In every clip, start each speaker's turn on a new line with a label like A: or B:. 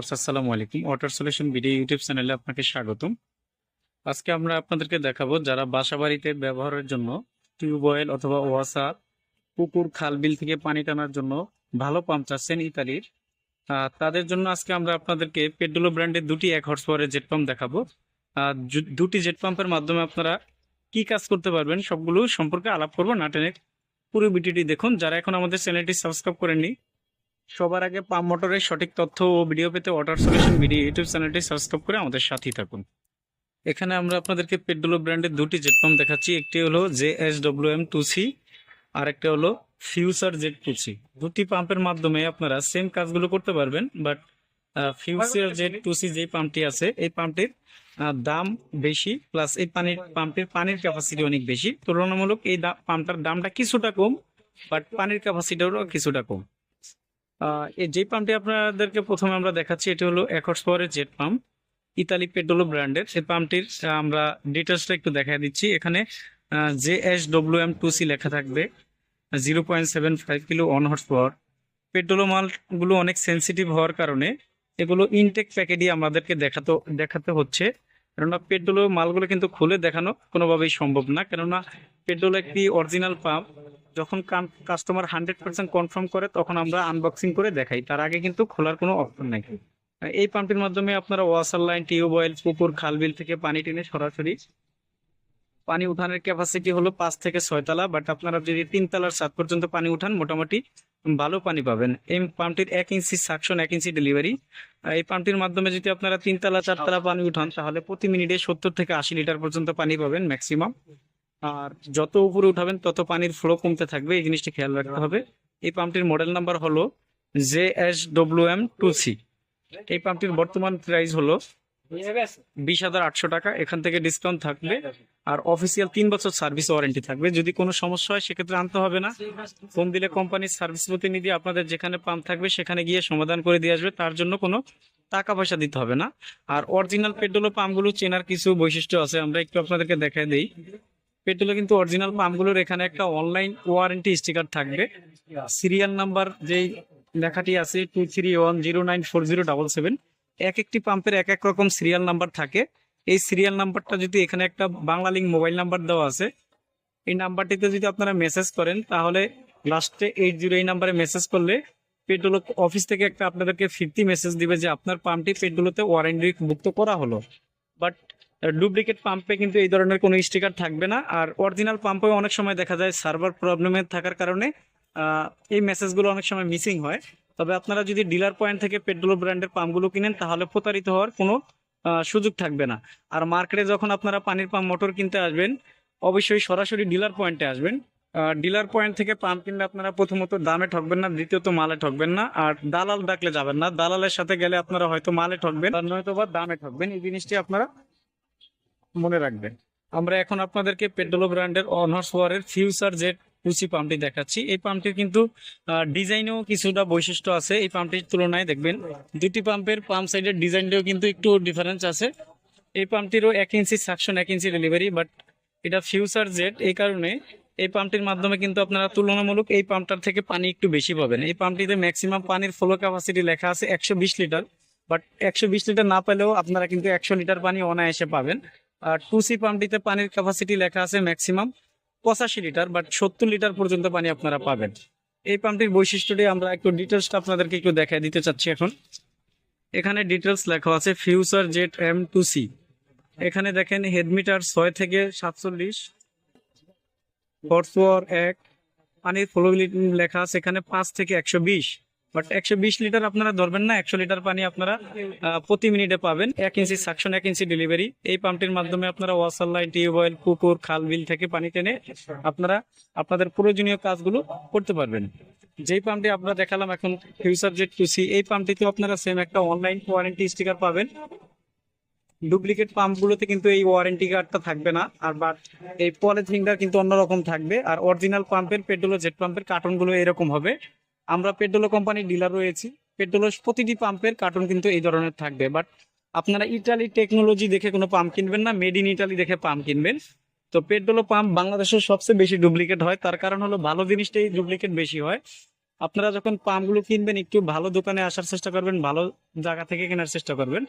A: আসসালামু আলাইকুম। Water solution video YouTube চ্যানেলে আপনাকে স্বাগতম। আজকে আমরা আপনাদেরকে দেখাবো যারা বাসাবাড়িতে ব্যবহারের জন্য টিউবওয়েল অথবা পুকুর, খাল, বিল থেকে পানি টানার জন্য ভালো পাম্প চাচ্ছেন ইতালির। তাদের জন্য আজকে আমরা আপনাদেরকে পেড্রোলো ব্র্যান্ডের দুটি এক হর্স পাওয়ারের জেট পাম্প দেখাবো। দুটি জেট পাম্পের মাধ্যমে আপনারা কি কাজ করতে পারবেন সবগুলো সম্পর্কে আলাপ করব। নাটেনের পুরো ভিডিওটি দেখুন। যারা এখন আমাদের চ্যানেলটি সাবস্ক্রাইব করেননি সবার আগে পাম্প মোটরের সঠিক তথ্য ও ভিডিও পেতে ওয়াটার সলিউশন ভিডিও ইউটিউব চ্যানেলটি সাবস্ক্রাইব করে আমাদের সাথেই থাকুন। এখানে আমরা আপনাদেরকে পেড্রোলো ব্র্যান্ডের দুটি জেট পাম্প দেখাচ্ছি। একটি হলো J S W M two C আর একটা হলো ফিউচার জেড টু সি দুটি পাম্পের মাধ্যমে আপনারা সেম কাজগুলো করতে পারবেন but future Z two C যে পাম্পটি আছে, এই পাম্পটির দাম বেশি প্লাস এই পানির পাম্পের পানির ক্যাপাসিটি অনেক বেশি। তুলনামূলক এই পাম্পটার দামটা কিছুটা কম বাট পানির ক্যাপাসিটিও কিছুটা কম। যে পাম্পটি আপনাদেরকে প্রথমে আমরা দেখাচ্ছি, এটি হলো একর্স পাওয়ারের জেট পাম্প ইতালি পেট্রোলো ব্র্যান্ডের সেই পাম্পটির আমরা ডিটেলসটা একটু দেখা দিচ্ছি। এখানে J S W M two C লেখা থাকবে zero point seven five kilo on horse power Pedrollo মালগুলো অনেক সেন্সিটিভ হওয়ার কারণে এগুলো ইনটেক প্যাকেটই আমাদেরকে দেখাতে দেখাতে হচ্ছে। কেননা পেট্রোলো মালগুলো কিন্তু খুলে দেখানো কোনোভাবেই সম্ভব না। কেননা পেট্রোল একটি অরিজিনাল পাম্প যখন কাস্টমার হান্ড্রেড পার্সেন্ট কনফার্ম করে, তখন আমরা আনবক্সিং করে দেখাই। তার আগে কিন্তু খোলার কোনো অপশন নাই। এই পাম্পটির মাধ্যমে আপনারা ওয়াসার লাইন টিউবওয়েল পুকুর খালবিল থেকে পানি টেনে সরাসরি পানি উঠানের ক্যাপাসিটি হলো পাঁচ থেকে ছয় তলা বাট আপনারা যদি তিন তলার সাত পর্যন্ত পানি উঠান, মোটামুটি ভালো পানি পাবেন। এই পাম্পটির এক ইঞ্চি সাকশন এক ইঞ্চি ডেলিভারি এই পাম্পটির মাধ্যমে যদি আপনারা তিনতলা চারতলা পানি উঠান, তাহলে প্রতি মিনিটে সত্তর থেকে আশি লিটার পর্যন্ত পানি পাবেন ম্যাক্সিমাম আর যত উপরে উঠাবেন তত পানির ফ্লো কমতে থাকবে, এই জিনিসটি খেয়াল রাখতে হবে। এই পাম্পটির মডেল নাম্বার হলো J S W M two C. এই পাম্পটির বর্তমান প্রাইস হলো বিশ হাজার আটশো টাকা। এখান থেকে ডিসকাউন্ট থাকবে আর অফিসিয়াল তিন বছর সার্ভিস ওয়ারেন্টি থাকবে। যদি কোনো সমস্যা হয়, সেক্ষেত্রে আনতে হবে না। ফোন দিলে কোম্পানির সার্ভিস প্রতিনিধি আপনাদের যেখানে পাম্প থাকবে, সেখানে গিয়ে সমাধান করে দিয়ে আসবে। তার জন্য কোনো টাকা পয়সা দিতে হবে না। আর অরিজিনাল পেট্রোল পাম্পগুলো চেনার কিছু বৈশিষ্ট্য আছে। আমরা একটু আপনাদেরকে দেখাই দিই। পেট্রোলে কিন্তু অরিজিনাল পাম্পগুলোর এখানে একটা অনলাইন ওয়ারেন্টি স্টিকার থাকবে। সিরিয়াল নাম্বার যেই লেখাটি আছে two three one zero nine four zero double seven এক একটি পাম্পের এক এক রকম সিরিয়াল নাম্বার থাকে। এই সিরিয়াল নাম্বারটা যদি এখানে একটা বাংলা লিঙ্ক মোবাইল নাম্বার দেওয়া আছে, এই নাম্বারটিতে যদি আপনারা মেসেজ করেন, তাহলে লাস্টে এইট জিরো এই নাম্বারে মেসেজ করলে পেট্রোল অফিস থেকে একটা আপনাদেরকে ফিফটি মেসেজ দিবে যে আপনার পাম্পটি পেট্রোলোতে ওয়ারেন্টি মুক্ত করা হলো। বাট ডুপ্লিকেট পাম্পে কিন্তু এই ধরনের কোনো স্টিকার থাকবে না। আর অরিজিনাল পাম্পে অনেক সময় দেখা যায় সার্ভার প্রবলেমে থাকার কারণে এই মেসেজগুলো অনেক সময় মিসিং হয়। তবে আপনারা যদি ডিলার পয়েন্ট থেকে পেট্রোল ব্র্যান্ডের পাম্পগুলো কিনেন, তাহলে প্রতারিত হওয়ার কোনো সুযোগ থাকবে না। আর মার্কেটে যখন আপনারা পানির পাম্প মোটর কিনতে আসবেন, অবশ্যই সরাসরি ডিলার পয়েন্টে আসবেন। ডিলার পয়েন্ট থেকে পাম্প কিনলে আপনারা প্রথমত দামে ঠকবেন না, দ্বিতীয়ত মালে ঠকবেন না, আর দালাল ডাকলে যাবেন না। দালালের সাথে গেলে আপনারা হয়তো মালে ঠকবেন, আর নয়তো বা দামে ঠকবেন। এই জিনিসটি আপনারা মনে রাখবেন। আমরা এখন আপনাদেরকে পেট্রোলো ব্র্যান্ডের অনহর্স ওয়ারের ফিউচার জেট টুসি পাম্পটি দেখাচ্ছি। এই পাম্পটির কিন্তু ডিজাইনেও কিছুটা বৈশিষ্ট্য আছে। এই পাম্পটির তুলনায় দেখবেন, দুটি পাম্পের পাম্প সাইডের ডিজাইনটাও কিন্তু একটু ডিফারেন্স আছে। এই পাম্পটিরও এক ইঞ্চি সাকশন এক ইঞ্চি ডেলিভারি বাট এটা ফিউচার জেট এই কারণে এই পাম্পটির মাধ্যমে কিন্তু আপনারা তুলনামূলক এই পাম্পটার থেকে পানি একটু বেশি পাবেন। এই পাম্পটিতে ম্যাক্সিমাম পানির ফ্লো ক্যাপাসিটি লেখা আছে একশো বিশ লিটার বাট একশো বিশ লিটার না পেলেও আপনারা কিন্তু একশো লিটার পানি অনায়াসে পাবেন। আর টু সি পাম্পটিতে পানির ক্যাপাসিটি লেখা আছে ম্যাক্সিমাম পঁচাশি লিটার বাট সত্তর লিটার পর্যন্ত পানি আপনারা পাবেন। এই পাম্পটির বৈশিষ্ট্যটি আমরা একটু ডিটেলসটা আপনাদেরকে একটু দেখা দিতে চাচ্ছি এখন। এখানে ডিটেলস লেখা আছে future jet M two C এখানে দেখেন হেডমিটার ছয় থেকে সাতচল্লিশ হর্স এক, পানির ফ্লোবিলিটি লেখা আছে, এখানে পাঁচ থেকে একশো বিশ। বাট একশো বিশ লিটার আপনারা ধরবেন না, একশো লিটার পানি আপনারা প্রতি মিনিটে পাবেন। এক ইঞ্চি সাকশন এক ইঞ্চি ডেলিভারি এই পাম্পটির মাধ্যমে আপনারা ওয়াসার লাইন টিউবওয়েল পুকুর খাল, বিল থেকে পানি টেনে আপনারা আপনাদের প্রয়োজনীয় কাজগুলো করতে পারবেন। যেই পাম্পটি আপনারা দেখালাম এখন ফিউচার জেট টু সি এই পাম্পটিতেও আপনারা সেম একটা অনলাইন ওয়ারেন্টি স্টিকার পাবেন। ডুপ্লিকেট পাম্পগুলোতে কিন্তু এই ওয়ারেন্টি কার্ডটা থাকবে না, আর বাট এই পলিথিনটা কিন্তু অন্যরকম থাকবে, আর অরিজিনাল পাম্পের পেট্রোল জেট পাম্পের কার্টুনগুলো এরকম হবে। আমরা পেট্রোল কোম্পানির ডিলার রয়েছি পেট্রোলের প্রতিটি পাম্পের কার্টুন কিন্তু এই ধরনের থাকবে। বাট আপনারা ইটালি টেকনোলজি দেখে কোনো পাম্প কিনবেন না মেড ইন ইটালি দেখে পাম্প কিনবেন। তো পেট্রোল পাম্প বাংলাদেশের সবচেয়ে বেশি ডুপ্লিকেট হয়, তার কারণ হলো ভালো জিনিসটাই ডুপ্লিকেট বেশি হয়। আপনারা যখন পাম্পগুলো কিনবেন, একটু ভালো দোকানে আসার চেষ্টা করবেন, ভালো জায়গা থেকে কেনার চেষ্টা করবেন।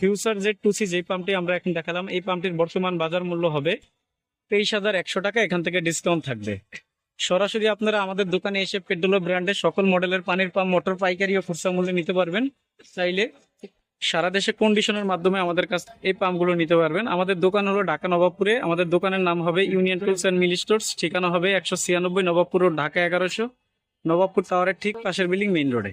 A: ফিউচার জেড টু সি যে পাম্পটি আমরা এখন দেখালাম, এই পাম্পটির বর্তমান বাজার মূল্য হবে তেইশ হাজার একশো টাকা, এখান থেকে ডিসকাউন্ট থাকবে। সরাসরি আপনারা আমাদের দোকানে এসে পেট্রোলো ব্র্যান্ডের সকল মডেলের পানির পাম্প, মোটর, পাইকারি ও খুচরা মূল্যে নিতে পারবেন। চাইলে সারা দেশে কন্ডিশনের মাধ্যমে আমাদের কাছ এই পাম্পগুলো নিতে পারবেন। আমাদের দোকান হলো ঢাকা নবাবপুরে। আমাদের দোকানের নাম হবে union tools and mill stores ঠিকানা হবে একশো ছিয়ানব্বই নবাবপুর ঢাকা এগারোশো। নবাবপুর টাওয়ারের ঠিক পাশের বিল্ডিং মেইন রোডে